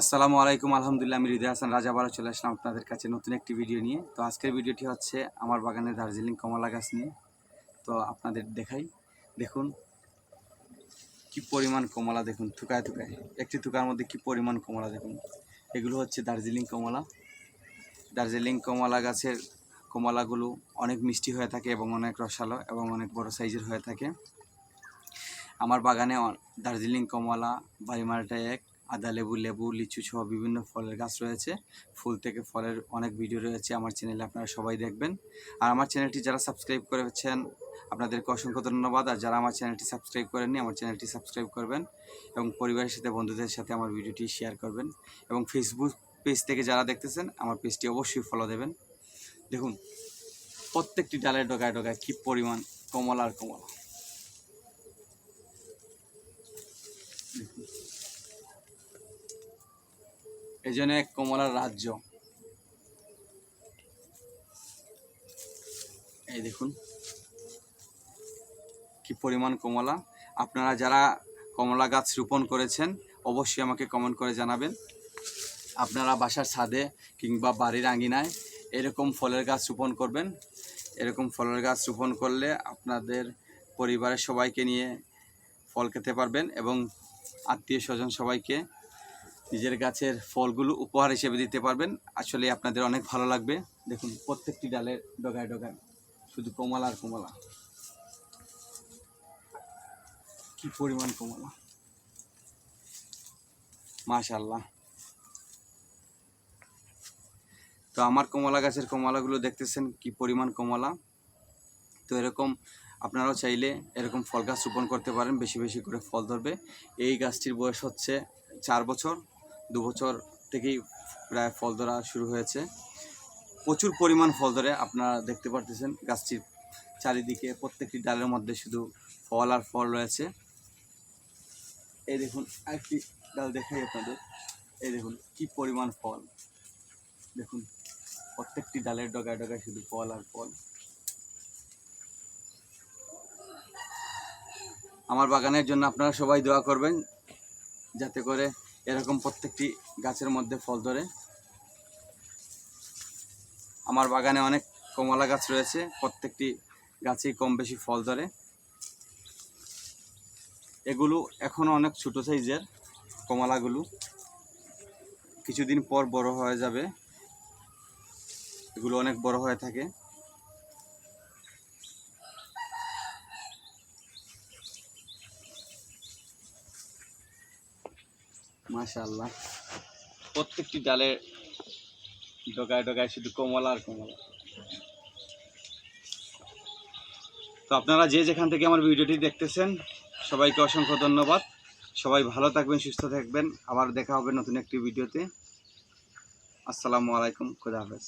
আসসালামু আলাইকুম, আলহামদুলিল্লাহ, আমি হৃদয় হাসান। রাজাবাড়া চলে আসলাম আপনাদের কাছে নতুন একটি ভিডিও নিয়ে। তো আজকের ভিডিওটি হচ্ছে আমার বাগানে দার্জিলিং কমলা গাছ নিয়ে। তো আপনাদের দেখাই, দেখুন কি পরিমাণ কমলা, দেখুন, থুকায় থুকায়। একটি থুকার মধ্যে কি পরিমাণ কমলা, দেখুন। এগুলো হচ্ছে দার্জিলিং কমলা। দার্জিলিং কমলা গাছের কমলাগুলো অনেক মিষ্টি হয়ে থাকে এবং অনেক রসালো এবং অনেক বড় সাইজের হয়ে থাকে। আমার বাগানে দার্জিলিং কমলা বাড়িমালটা এক আদা লেবু লেবু, লিচু সহ বিভিন্ন ফলের গাছ রয়েছে। ফুল থেকে ফলের অনেক ভিডিও রয়েছে আমার চ্যানেলে আপনারা সবাই দেখবেন। আর আমার চ্যানেলটি যারা সাবস্ক্রাইব করেছেন, আপনাদেরকে অসংখ্য ধন্যবাদ। আর যারা আমার চ্যানেলটি সাবস্ক্রাইব করেননি, আমার চ্যানেলটি সাবস্ক্রাইব করবেন এবং পরিবারের সাথে, বন্ধুদের সাথে আমার ভিডিওটি শেয়ার করবেন। এবং ফেসবুক পেজ থেকে যারা দেখতেছেন, আমার পেজটি অবশ্যই ফলো দেবেন। দেখুন, প্রত্যেকটি ডালের ডগায় ডগায় কী পরিমাণ কমলা আর কমলা। এই এক কমলার রাজ্য। এই দেখুন, কি পরিমাণ কমলা। আপনারা যারা কমলা গাছ রোপণ করেছেন, অবশ্যই আমাকে কমেন্ট করে জানাবেন। আপনারা বাসার ছাদে কিংবা বাড়ির আঙিনায় এরকম ফলের গাছ রোপণ করবেন। এরকম ফলের গাছ রোপণ করলে আপনাদের পরিবারের সবাইকে নিয়ে ফল খেতে পারবেন এবং আত্মীয় স্বজন সবাইকে নিজের গাছের ফলগুলো উপহার হিসেবে দিতে পারবেন। আসলে আপনাদের অনেক ভালো লাগবে। দেখুন, প্রত্যেকটি ডালের ডগায় ডগায়, শুধু কমলা আর কমলা। কি পরিমাণ কমলা। মাশাল্লাহ তো আমার কমলা গাছের কমলাগুলো দেখতেছেন, কি পরিমাণ কমলা। তো এরকম আপনারাও চাইলে এরকম ফল গাছ রোপণ করতে পারেন, বেশি বেশি করে ফল ধরবে। এই গাছটির বয়স হচ্ছে চার বছর। দু বছর থেকেই প্রায় ফল ধরা শুরু হয়েছে। প্রচুর পরিমাণ ফল ধরে আপনারা দেখতে পারতেছেন গাছটির চারিদিকে, প্রত্যেকটি ডালের মধ্যে শুধু ফল আর ফল রয়েছে। এই দেখুন, আরেকটি ডাল দেখাই আপনাদের। এই দেখুন, কি পরিমাণ ফল। দেখুন, প্রত্যেকটি ডালের ডগায় ডগায় শুধু ফল আর ফল। আমার বাগানের জন্য আপনারা সবাই দোয়া করবেন, যাতে করে এরকম প্রত্যেকটি গাছের মধ্যে ফল ধরে। আমার বাগানে অনেক কমলা গাছ রয়েছে, প্রত্যেকটি গাছেই কম বেশি ফল ধরে। এগুলো এখনও অনেক ছোটো সাইজের কমলাগুলো। কিছুদিন পর বড় হয়ে যাবে। এগুলো অনেক বড় হয়ে থাকে। মাশাআল্লাহ। প্রত্যেকটি ডালে ডগায় ডগায় শুধু কমলা আর কমলা। তো আপনারা যে যেখান থেকে আমার ভিডিওটি দেখতেছেন, সবাইকে অসংখ্য ধন্যবাদ। সবাই ভালো থাকবেন, সুস্থ থাকবেন। আবার দেখা হবে নতুন একটি ভিডিওতে। আসসালামু আলাইকুম, খুদা হাফেজ।